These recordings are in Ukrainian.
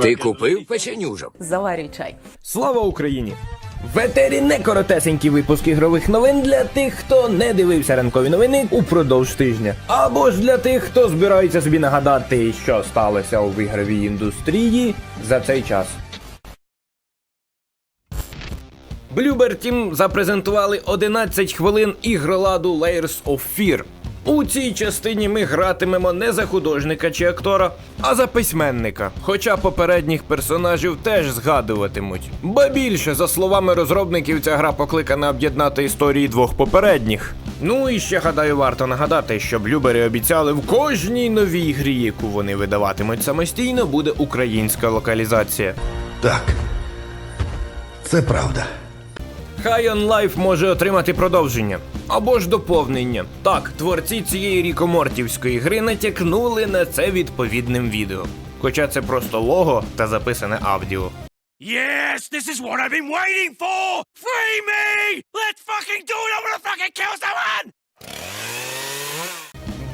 Ти купив печенюжок? Заварюй чай. Слава Україні! В етері не коротесенький випуск ігрових новин для тих, хто не дивився ранкові новини упродовж тижня. Або ж для тих, хто збирається собі нагадати, що сталося у ігровій індустрії за цей час. Bloober Team запрезентували 11 хвилин ігроладу Layers of Fear. У цій частині ми гратимемо не за художника чи актора, а за письменника. Хоча попередніх персонажів теж згадуватимуть. Ба більше, за словами розробників, ця гра покликана об'єднати історії двох попередніх. Ну і ще гадаю, варто нагадати, що блюбери обіцяли в кожній новій грі, яку вони видаватимуть самостійно, буде українська локалізація. Так. Це правда. High on Life може отримати продовження або ж доповнення. Так, творці цієї рікомортівської гри натякнули на це відповідним відео. Хоча це просто лого та записане аудіо. Yes, this is what I've been waiting for! Free me! Let's fucking do it! I wanna fucking kill someone!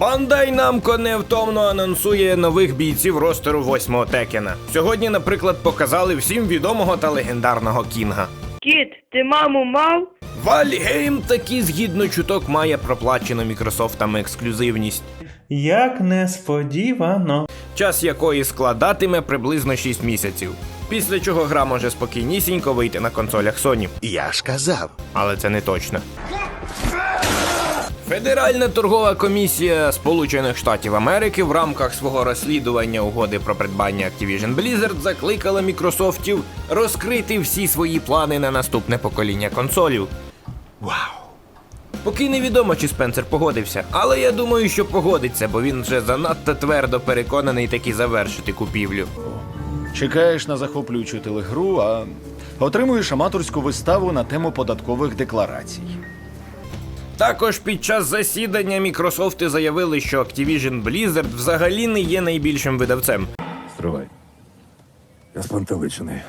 Бандай Намко невтомно анонсує нових бійців ростеру 8-го Текена. Сьогодні, наприклад, показали всім відомого та легендарного Кінга. Кіт, ти маму мав? Вальгейм таки згідно чуток має проплачену Мікрософтами ексклюзивність. Як несподівано. час якої складатиме приблизно 6 місяців. Після чого гра може спокійнісінько вийти на консолях Sony. Я ж казав. Але це не точно. Федеральна торгова комісія Сполучених Штатів Америки в рамках свого розслідування угоди про придбання Activision Blizzard закликала Мікрософтів розкрити всі свої плани на наступне покоління консолів. Вау. Поки невідомо, чи Спенсер погодився, але я думаю, що погодиться, бо він вже занадто твердо переконаний таки завершити купівлю. Чекаєш на захоплюючу телегру, а отримуєш аматорську виставу на тему податкових декларацій. Також під час засідання Мікрософти заявили, що Activision Blizzard взагалі не є найбільшим видавцем. Стривай. Я спантеличений.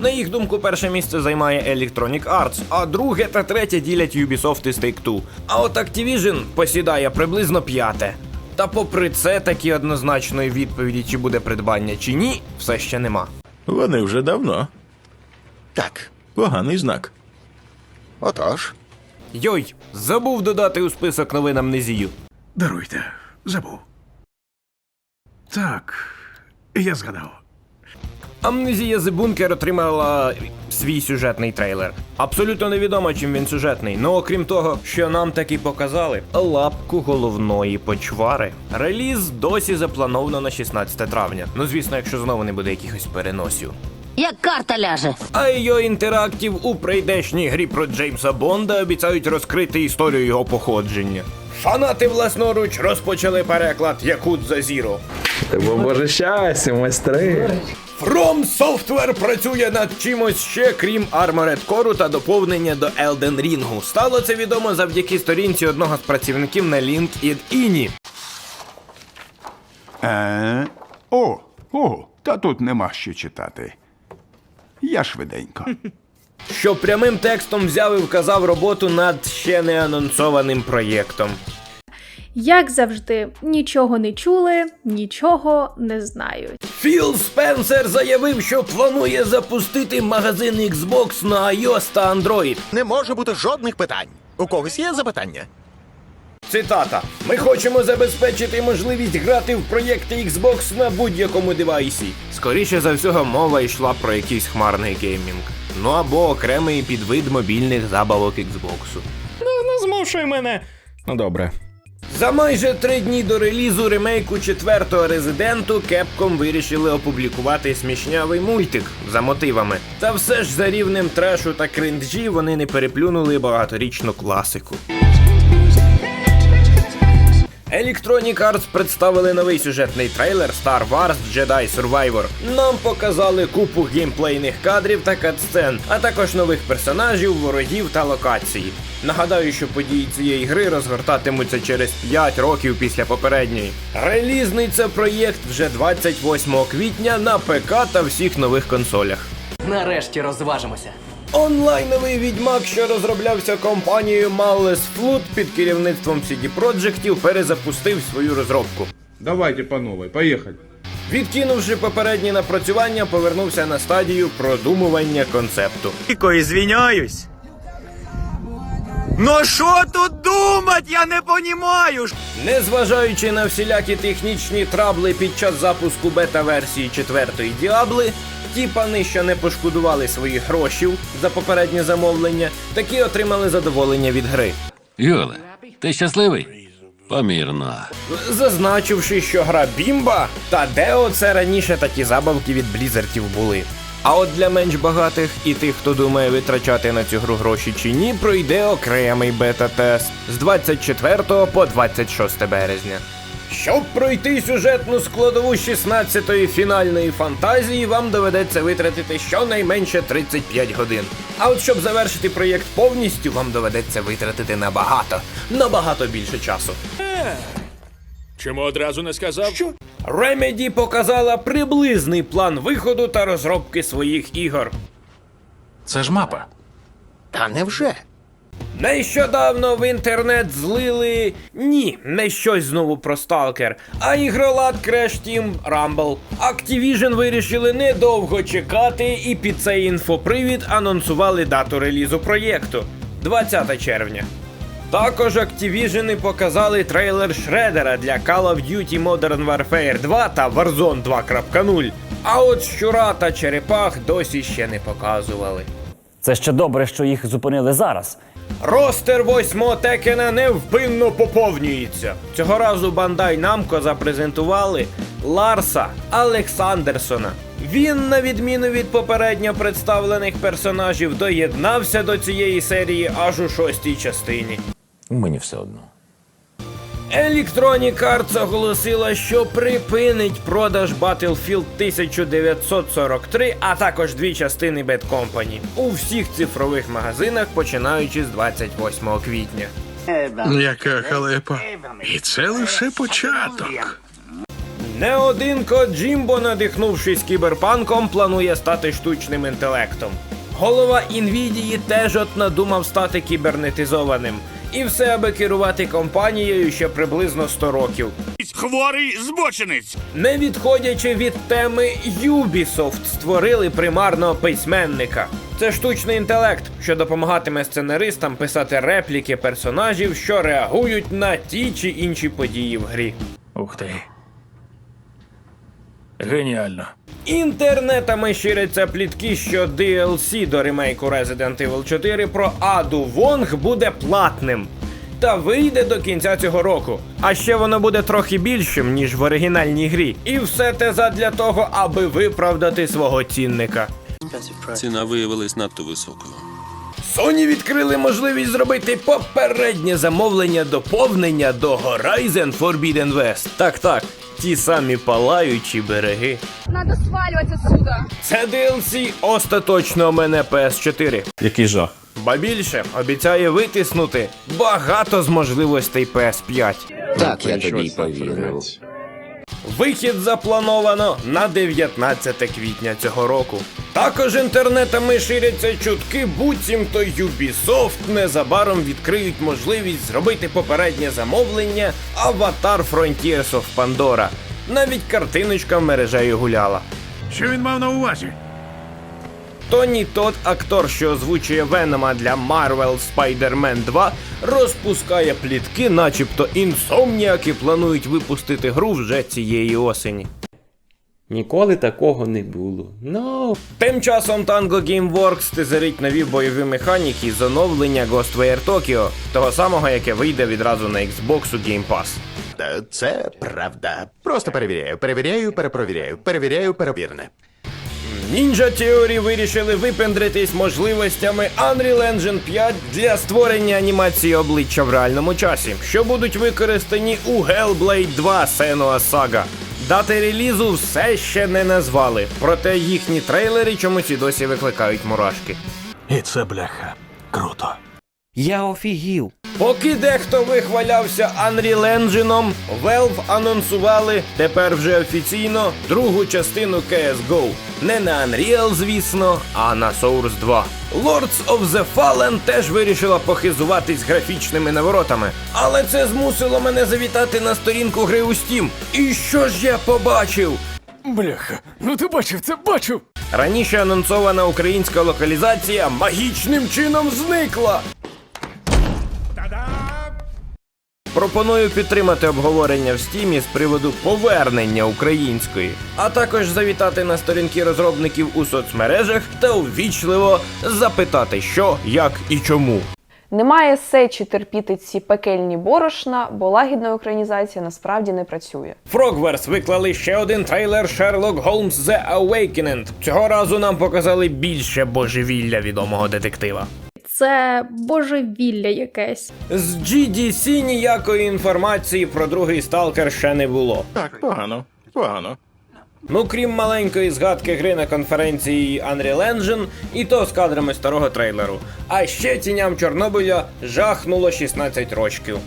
На їх думку, перше місце займає Electronic Arts, а друге та третє ділять Ubisoft і Take-Two. А от Activision посідає приблизно п'яте. Та попри це, такі однозначної відповіді, чи буде придбання чи ні, все ще нема. Вони вже давно. Так. Поганий знак. Отож. Йой, забув додати у список новин амнезію. Даруйте, забув. Так, я згадав. Амнезія The Bunker отримала свій сюжетний трейлер. Абсолютно невідомо, чим він сюжетний. Ну окрім того, що нам таки показали лапку головної почвари. Реліз досі заплановано на 16 травня. Ну звісно, якщо знову не буде якихось переносів. Як карта ляже. А IO Interactive у прийдешній грі про Джеймса Бонда обіцяють розкрити історію його походження. Фанати власноруч розпочали переклад Якудза Zero. Бо боже щастя, майстри. From Software працює над чимось ще, крім Armored Core та доповнення до Elden Ring. Стало це відомо завдяки сторінці одного з працівників на LinkedIn. Е, о, о, та тут нема що читати. Я швиденько. що прямим текстом взяв і вказав роботу над ще не анонсованим проєктом. Як завжди, нічого не чули, нічого не знають. Філ Спенсер заявив, що планує запустити магазин Xbox на iOS та Android. Не може бути жодних питань. У когось є запитання? Цитата: Ми хочемо забезпечити можливість грати в проєкти Xbox на будь-якому девайсі. Скоріше за всього, мова йшла про якийсь хмарний геймінг. Ну або окремий підвид мобільних забавок Xbox. Ну, Не змушуй мене. Ну добре. За майже три дні до релізу ремейку четвертого резиденту Capcom вирішили опублікувати смішнявий мультик за мотивами. Та все ж за рівнем трешу та кринджі вони не переплюнули багаторічну класику. Electronic Arts представили новий сюжетний трейлер Star Wars Jedi Survivor. Нам показали купу геймплейних кадрів та катсцен, а також нових персонажів, ворогів та локацій. Нагадаю, що події цієї гри розгортатимуться через 5 років після попередньої. Релізний це проєкт вже 28 квітня на ПК та всіх нових консолях. Нарешті розважимося. Онлайновий відьмак, що розроблявся компанією Malice Flood під керівництвом CD Projektів, перезапустив свою розробку. Давайте по новой, поехали. Відкинувши попередні напрацювання, повернувся на стадію продумування концепту. Тільки звіняюсь. Ну що тут думать, я не понімаю. Незважаючи на всілякі технічні трабли під час запуску бета-версії четвертої Діабли, ті пани, що не пошкодували своїх грошів за попереднє замовлення, таки отримали задоволення від гри. Юле, ти щасливий? Помірно. Зазначивши, що гра Бімба та Део це раніше такі забавки від блізертів були. А от для менш багатих і тих, хто думає витрачати на цю гру гроші чи ні, пройде окремий бета-тест з 24 по 26 березня. Щоб пройти сюжетну складову 16-ї фінальної фантазії, вам доведеться витратити щонайменше 35 годин. А от щоб завершити проєкт повністю, вам доведеться витратити набагато, набагато більше часу. Чому одразу не сказав? Що? Remedy показала приблизний план виходу та розробки своїх ігор. Це ж мапа. Та невже? Нещодавно в інтернет злили ні, не щось знову про Сталкер, а ігролад Crash Team Rumble. Activision вирішили недовго чекати і під цей інфопривід анонсували дату релізу проєкту 20 червня. Також Activision показали трейлер Шредера для Call of Duty Modern Warfare 2 та Warzone 2.0. А от щура та черепах досі ще не показували. Це ще добре, що їх зупинили зараз. Ростер восьмого Текена невпинно поповнюється. Цього разу Бандай Намко запрезентували Ларса Олександерсона. Він, на відміну від попередньо представлених персонажів, доєднався до цієї серії аж у шостій частині. Мені все одно. Electronic Arts оголосила, що припинить продаж Battlefield 1943, а також дві частини Bad Company у всіх цифрових магазинах, починаючи з 28 квітня. Яка халепа. І це лише початок. Не один Коджімбо, надихнувшись кіберпанком, планує стати штучним інтелектом. Голова Інвідії теж от надумав стати кібернетизованим. І все аби керувати компанією ще приблизно 100 років. Хворий збочинець. Не відходячи від теми, Ubisoft створили примарного письменника. Це штучний інтелект, що допомагатиме сценаристам писати репліки персонажів, що реагують на ті чи інші події в грі. Ух ти. Геніально. Інтернетами ширяться плітки, що DLC до ремейку Resident Evil 4 про Аду Вонг буде платним. Та вийде до кінця цього року. А ще воно буде трохи більшим, ніж в оригінальній грі. І все те задля того, аби виправдати свого цінника. Ціна виявилась надто високою. Sony відкрили можливість зробити попереднє замовлення доповнення до Horizon Forbidden West. Так, так, ті самі палаючі береги. Надо сваливать сюди. Це DLC остаточно мене PS4. Який жах. Ба більше обіцяє витиснути багато з можливостей PS5. Так, я тобі повірив. Вихід заплановано на 19 квітня цього року. Також інтернетами ширяться чутки, буцімто Ubisoft незабаром відкриють можливість зробити попереднє замовлення Аватар Frontiers of Pandora. Навіть картиночка мережею гуляла. Що він мав на увазі? Тоні Тот, актор, що озвучує Венома для Marvel Spider-Man 2, розпускає плітки, начебто інсомніаки планують випустити гру вже цієї осені. Ніколи такого не було. Ну. Тим часом Tango Gameworks тизерить нові бойові механіки з оновлення Ghostwire Tokyo, того самого, яке вийде відразу на Xbox у Game Pass. Та Це правда. Просто перевіряю, перевіряю, перепровіряю, перевіряю, перевірене. Ninja Theory вирішили випендритись можливостями Unreal Engine 5 для створення анімації обличчя в реальному часі, що будуть використані у Hellblade 2 Senua Saga. Дати релізу все ще не назвали, проте їхні трейлери чомусь і досі викликають мурашки. І це бляха. Круто. Я офігів. Поки дехто вихвалявся Unreal Engine, Valve анонсували тепер вже офіційно другу частину CSGO. Не на Unreal, звісно, а на Source 2. Lords of the Fallen теж вирішила похизуватись графічними наворотами. Але це змусило мене завітати на сторінку гри у Steam. І що ж я побачив? Бляха, ну ти бачив це, бачив. Раніше анонсована українська локалізація магічним чином зникла. Пропоную підтримати обговорення в стімі з приводу повернення української, а також завітати на сторінки розробників у соцмережах та увічливо запитати, що, як і чому. Немає сечі терпіти ці пекельні борошна, бо лагідна українізація насправді не працює. Frogverse виклали ще один трейлер Sherlock Holmes The Awakened. Цього разу нам показали більше божевілля відомого детектива. Це божевілля якесь. З GDC ніякої інформації про другий сталкер ще не було. Так, погано. Погано. Ну крім маленької згадки гри на конференції Unreal Engine, і то з кадрами старого трейлеру. А ще тіням Чорнобиля жахнуло 16 рочків.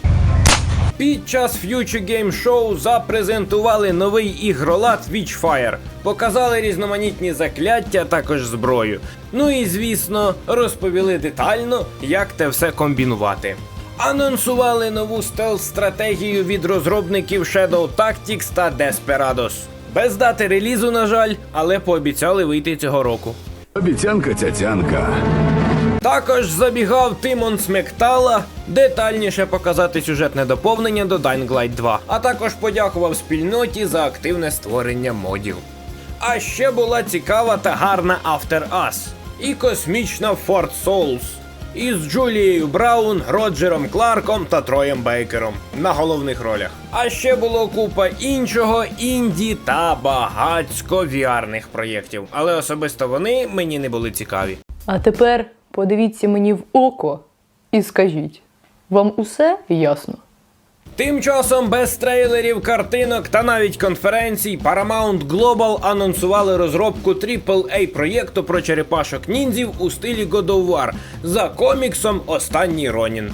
Під час Future Game Show запрезентували новий ігролад Witchfire, показали різноманітні закляття, також зброю. Ну і звісно, розповіли детально, як те все комбінувати. Анонсували нову стелс-стратегію від розробників Shadow Tactics та Desperados. Без дати релізу, на жаль, але пообіцяли вийти цього року. Обіцянка цяцянка. Також забігав Тимон Смектала детальніше показати сюжетне доповнення до Dying Light 2, а також подякував спільноті за активне створення модів. А ще була цікава та гарна After Us і космічна Fort Souls із Джулією Браун, Роджером Кларком та Троєм Бейкером на головних ролях. А ще було купа іншого інді та багацько віарних проєктів, але особисто вони мені не були цікаві. А тепер подивіться мені в око і скажіть, вам усе ясно? Тим часом без трейлерів, картинок та навіть конференцій Paramount Global анонсували розробку AAA проєкту про черепашок ніндзів у стилі God of War. За коміксом Останній Ронін.